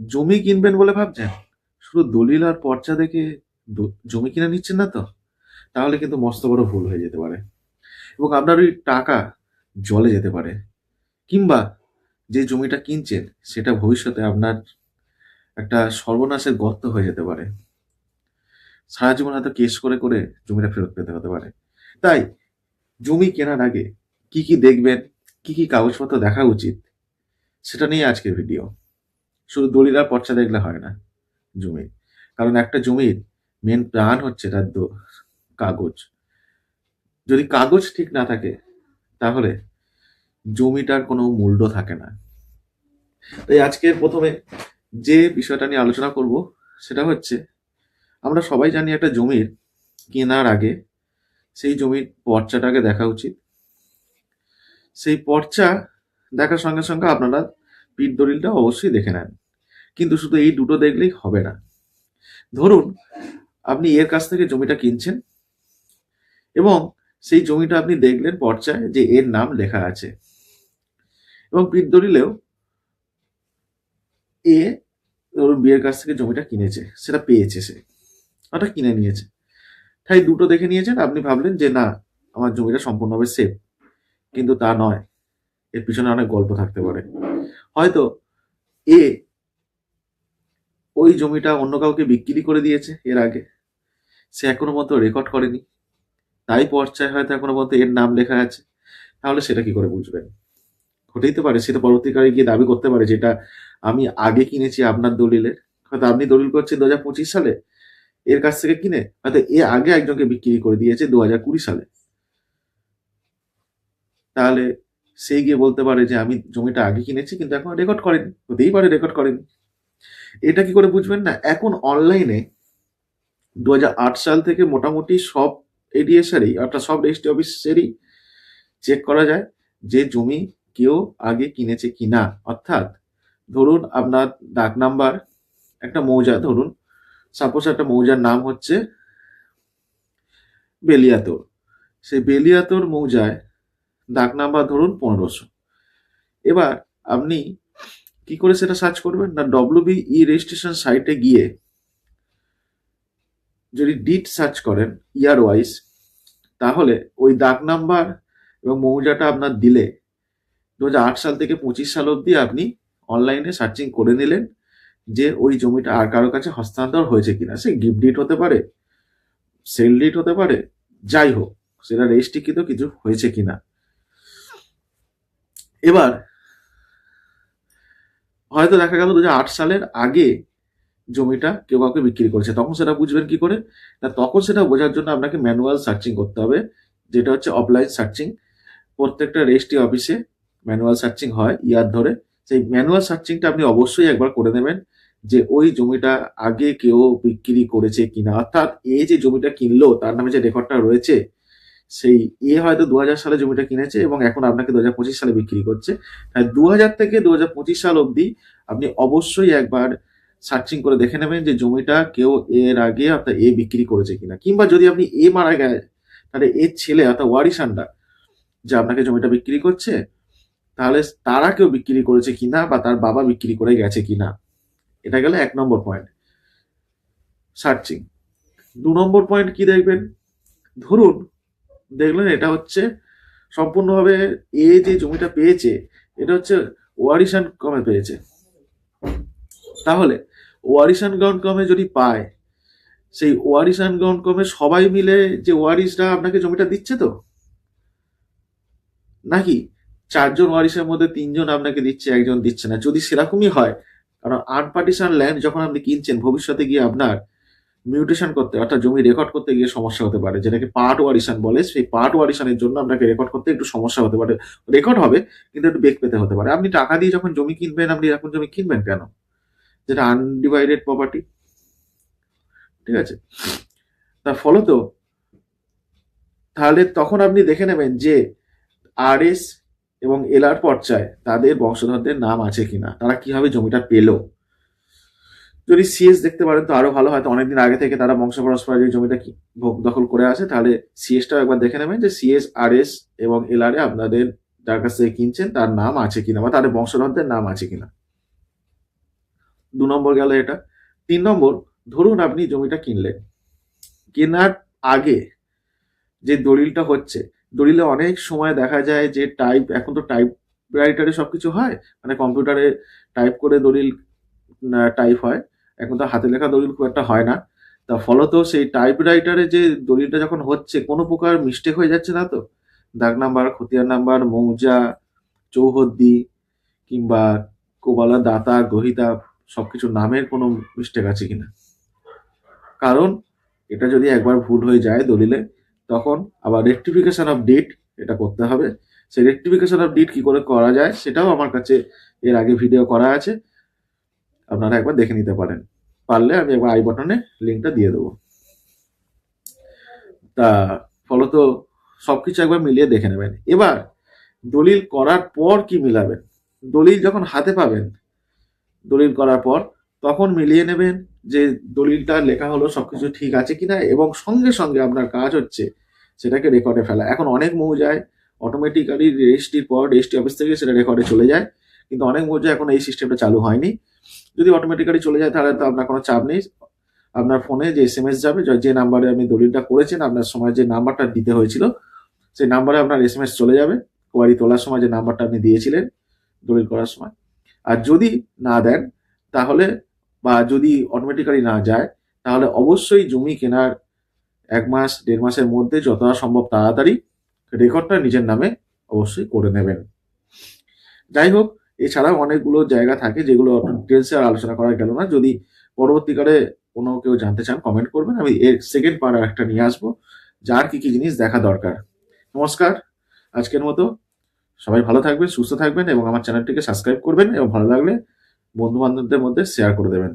জমি কিনবেন বলে ভাবছেন? শুধু দলিল আর পর্চা দেখে জমি কিনে নিচ্ছেন না তো? তাহলে কিন্তু মস্ত বড় ভুল হয়ে যেতে পারে। এবং আপনার ওই টাকা জলে যেতে পারে। কিংবা যে জমিটা কিনছেন, সেটা ভবিষ্যতে আপনার একটা সর্বনাশের গর্ত হয়ে যেতে পারে। সারা জীবন হয়তো কেস করে করে জমিটা ফেরত পেতে হতে পারে। তাই জমি কেনার আগে কি কি দেখবেন, কি কি কাগজপত্র দেখা উচিত, সেটা নিয়ে আজকের ভিডিও। শুধু দলিল আর পর্চা দেখলে হয় না জমির কারণ একটা জমির মেন প্রাণ হচ্ছে তার কাগজ। যদি কাগজ ঠিক না থাকে, তাহলে জমিটার কোনো মূল্য থাকে না। তাই আজকে প্রথমে যে বিষয়টা নিয়ে আলোচনা করব, সেটা হচ্ছে, আমরা সবাই জানি একটা জমির কেনার আগে সেই জমির পর্চাটাকে দেখা উচিত। সেই পর্চা দেখার সঙ্গে সঙ্গে আপনারা পিঠ দলিলটা অবশ্যই দেখে নেন। কিন্তু শুধু এই দুটো দেখলেই হবে না। ধরুন, আপনি এর কাছ থেকে জমিটা কিনছেন এবং সেই জমিটা আপনি দেখলেন পর্চায় যে এর নাম লেখা আছে। এবং পিঠ দলিলেও এ ধরুন বিয়ের কাছ থেকে জমিটা কিনেছে, সেটা পেয়েছে সে, ওটা কিনে নিয়েছে। তাই দুটো দেখে নিয়েছেন, আপনি ভাবলেন যে না, আমার জমিটা সম্পূর্ণভাবে সেফ কিন্তু তা নয়। এর পিছনে অনেক গল্প থাকতে পারে। হয়তো এ ওই জমিটা অন্য কাউকে বিক্রি করে দিয়েছে এর আগে। সে এখনও মতো রেকর্ড করেনি। তাই পর্চায় হয়তো এখনও পর্যন্ত এর নাম লেখা আছে। তাহলে সেটা কি করে বুঝবেন? হতেই তো পারে সেটা পরবর্তীকালে গিয়ে দাবি করতে পারে যেটা আমি আগে কিনেছি আপনার দলিলে হয়তো আপনি দলিল করছেন দু হাজার পঁচিশ সালে, এর কাছ থেকে কিনে হয়তো এ আগে একজনকে বিক্রি করে দিয়েছে দু হাজার কুড়ি সালে। তাহলে সেই গিয়ে বলতে পারে যে আমি জমিটা আগে কিনেছি কিন্তু এখন রেকর্ড করেনি। হতেই পারে রেকর্ড করেনি। এটা কি করে বুঝবেন না? এখন অনলাইনে দু হাজার আট সাল থেকে মোটামুটি সব এডিএসেরই অর্থাৎ সব রেজিস্ট্রি অফিসেরই চেক করা যায় যে জমি কেউ আগে কিনেছে কিনা অর্থাৎ ধরুন আপনার ডাক নাম্বার একটা মৌজা ধরুন। সাপোজ একটা মৌজার নাম হচ্ছে বেলিয়াতোর। সেই বেলিয়াতোর মৌজায় ডাক নাম্বার ধরুন পনেরোশো। এবার আপনি কি করে সেটা সার্চ করবেন? না ডব্লিউবি ই রেজিস্ট্রেশন সাইটে গিয়ে যদি ডিট সার্চ করেন ইয়ার ওয়াইজ তাহলে ওই ডাক নাম্বার এবং মৌজাটা আপনার দিলে দু হাজার আট সাল থেকে পঁচিশ সাল অবধি আপনি অনলাইনে সার্চিং করে নিলেন যে ওই জমিটা আর কারও কাছে হস্তান্তর হয়েছে কিনা। সে গিফট ডিট হতে পারে সেল ডিট হতে পারে, যাই হোক, সেটা রেজিস্ট্রিকৃত কিছু হয়েছে কিনা। এবার হয়তো দেখা গেল দু সালের আগে জমিটা কেউ কাউকে বিক্রি করেছে। তখন সেটা বুঝবেন কি করে? না, তখন সেটা বোঝার জন্য আপনাকে ম্যানুয়াল সার্চিং করতে হবে, যেটা হচ্ছে অফলাইন সার্চিং। প্রত্যেকটা রেজিস্ট্রি অফিসে ম্যানুয়াল সার্চিং হয় ইয়ার ধরে। সেই ম্যানুয়াল সার্চিংটা আপনি অবশ্যই একবার করে নেবেন যে ওই জমিটা আগে কেউ বিক্রি করেছে কিনা। অর্থাৎ এ যে জমিটা কিনলো, তার নামে যে রেকর্ডটা রয়েছে সেই এ হয়তো দু হাজার সালে জমিটা কিনেছে এবং এখন আপনাকে দু হাজার পঁচিশ সালে বিক্রি করছে। তাই দু হাজার থেকে দু হাজার পঁচিশ সাল অবধি আপনি অবশ্যই একবার সার্চিং করে দেখে নেবেন যে জমিটা কেউ এর আগে আপনার এ বিক্রি করেছে কিনা। কিংবা যদি আপনি এ মারা গেছে তাহলে এর ছেলে অর্থাৎ ওয়ারিসানরা যে আপনাকে জমিটা বিক্রি করছে, তাহলে তারা কেউ বিক্রি করেছে কিনা বা তার বাবা বিক্রি করে গেছে কিনা, এটা গেল এক নম্বর পয়েন্ট সার্চিং দু নম্বর পয়েন্ট কি দেখবেন? ধরুন দেখলেন এটা হচ্ছে সম্পূর্ণভাবে এ যে জমিটা পেয়েছে, এটা হচ্ছে ওয়ারিসান কমে পেয়েছে। তাহলে ওয়ারিসান গ্রাউন্ড কমে যদি পায়, সেই ওয়ারিসান গ্রাউন্ড কমে সবাই মিলে যে ওয়ারিসরা আপনাকে জমিটা দিচ্ছে তো? নাকি চারজন ওয়ারিসের মধ্যে তিনজন আপনাকে দিচ্ছে, একজন দিচ্ছে না? যদি সেরকমই হয়, কারণ আনপার্টিশন ল্যান্ড যখন আপনি কিনছেন, ভবিষ্যতে গিয়ে আপনার মিউটেশন করতে, অর্থাৎ জমি রেকর্ড করতে গিয়ে সমস্যা হতে পারে। যেটাকে পার্ট ওয়ারিশন বলে, সেই পার্ট ওয়ারিশনের জন্য আপনাকে রেকর্ড করতে একটু সমস্যা হতে পারে। রেকর্ড হবে, কিন্তু একটু বেগ পেতে হতে পারে। আপনি টাকা দিয়ে যখন জমি কিনবেন, আপনি এখন জমি কিনবেন কেন? যেটা আনডিভাইডেড প্রপার্টি ঠিক আছে? তার ফলত, তাহলে তখন আপনি দেখে নেবেন যে আর এস এবং এলআর পর্চায় তাদের বংশধরদের নাম আছে কিনা। তারা কীভাবে জমিটা পেল? যদি সিএস দেখতে পারেন তো আরও ভালো হয়তো অনেকদিন আগে থেকে তারা বংশ পরস্পর যে জমিটা কি ভোগ দখল করে আছে, তাহলে সিএসটাও একবার দেখে নেবেন যে সিএস আর এস এবং এলআর এ আপনাদের যার কাছ থেকে কিনছেন তার নাম আছে কিনা বা তাদের বংশধরদের নাম আছে কিনা। দু নম্বর গেল এটা। তিন নম্বর, ধরুন আপনি জমিটা কিনলেন। কেনার আগে যে দলিলটা হচ্ছে, দলিলে অনেক সময় দেখা যায় যে টাইপ এখন তো টাইপ রাইটারে সব কিছু হয় মানে কম্পিউটারে টাইপ করে দলিল টাইপ হয়। এখন তো হাতে লেখা দলিল খুব একটা হয় না। তা ফলত সেই টাইপ রাইটারে যে দলিলটা যখন হচ্ছে, কোনো প্রকার মিস্টেক হয়ে যাচ্ছে না তো? দাগ নাম্বার, খতিয়ান নাম্বার, মৌজা, চৌহদ্দি কিংবা কোবালা, দাতা গ্রহিতা সবকিছু নামের কোনো মিস্টেক আছে কিনা? কারণ এটা যদি একবার ভুল হয়ে যায় দলিলে, তখন আবার রেক্টিফিকেশন অফ ডেট এটা করতে হবে। সেই রেক্টিফিকেশন অফ ডেট কি করে করা যায় সেটাও আমার কাছে এর আগে ভিডিও করা আছে। আপনারা একবার দেখে নিতে পারেন। পারলে আমি একবার আই বটনে লিঙ্কটা দিয়ে দেবো। তা ফলত সব কিছু একবার মিলিয়ে দেখে নেবেন। এবার দলিল করার পর কি মিলাবেন? দলিল যখন হাতে পাবেন, দলিল করার পর তখন মিলিয়ে নেবেন যে দলিলটা লেখা হলো, সবকিছু ঠিক আছে কিনা এবং সঙ্গে সঙ্গে আপনার কাজ হচ্ছে, সেটাকে রেকর্ডে ফেলা। এখন অনেক মৌজায় অটোমেটিক্যালি রেজিস্ট্রির পর রেজিস্ট্রি অফিস থেকে সেটা রেকর্ডে চলে যায়, কিন্তু অনেক মৌজায় এখন এই সিস্টেমটা চালু হয়নি। যদি অটোমেটিক্যালি চলে যায়, তাহলে তো আপনার কোনো চাপ নেই। আপনার ফোনে যে এস এম এস যাবে যে নাম্বারে আপনি দলিলটা করেছেন, আপনার সময় যে নাম্বারটা দিতে হয়েছিল, সেই নাম্বারে আপনার এস এম এস চলে যাবে। কোয়ারি তোলার সময় যে নাম্বারটা আপনি দিয়েছিলেন, দলিল করার সময়। আর যদি না দেন, তাহলে বা যদি অটোমেটিক্যালি না যায়, তাহলে অবশ্যই জমি কেনার এক মাস, দেড় মাসের মধ্যে যতটা সম্ভব তাড়াতাড়ি রেকর্ডটা নিজের নামে অবশ্যই করে নেবেন। যাই হোক এছাড়াও অনেকগুলো জায়গা থাকে যেগুলো ডিটেলসে আর আলোচনা করা গেল না। যদি পরবর্তীকালে কোনো কেউ জানতে চান কমেন্ট করবেন। আমি এর সেকেন্ড পার্ট একটা নিয়ে আসব, যার কি কি জিনিস দেখা দরকার। নমস্কার, আজকের মতো। সবাই ভালো থাকবেন, সুস্থ থাকবেন এবং আমার চ্যানেলটিকে সাবস্ক্রাইব করবেন এবং ভালো লাগলে বন্ধু বান্ধবদের মধ্যে শেয়ার করে দেবেন।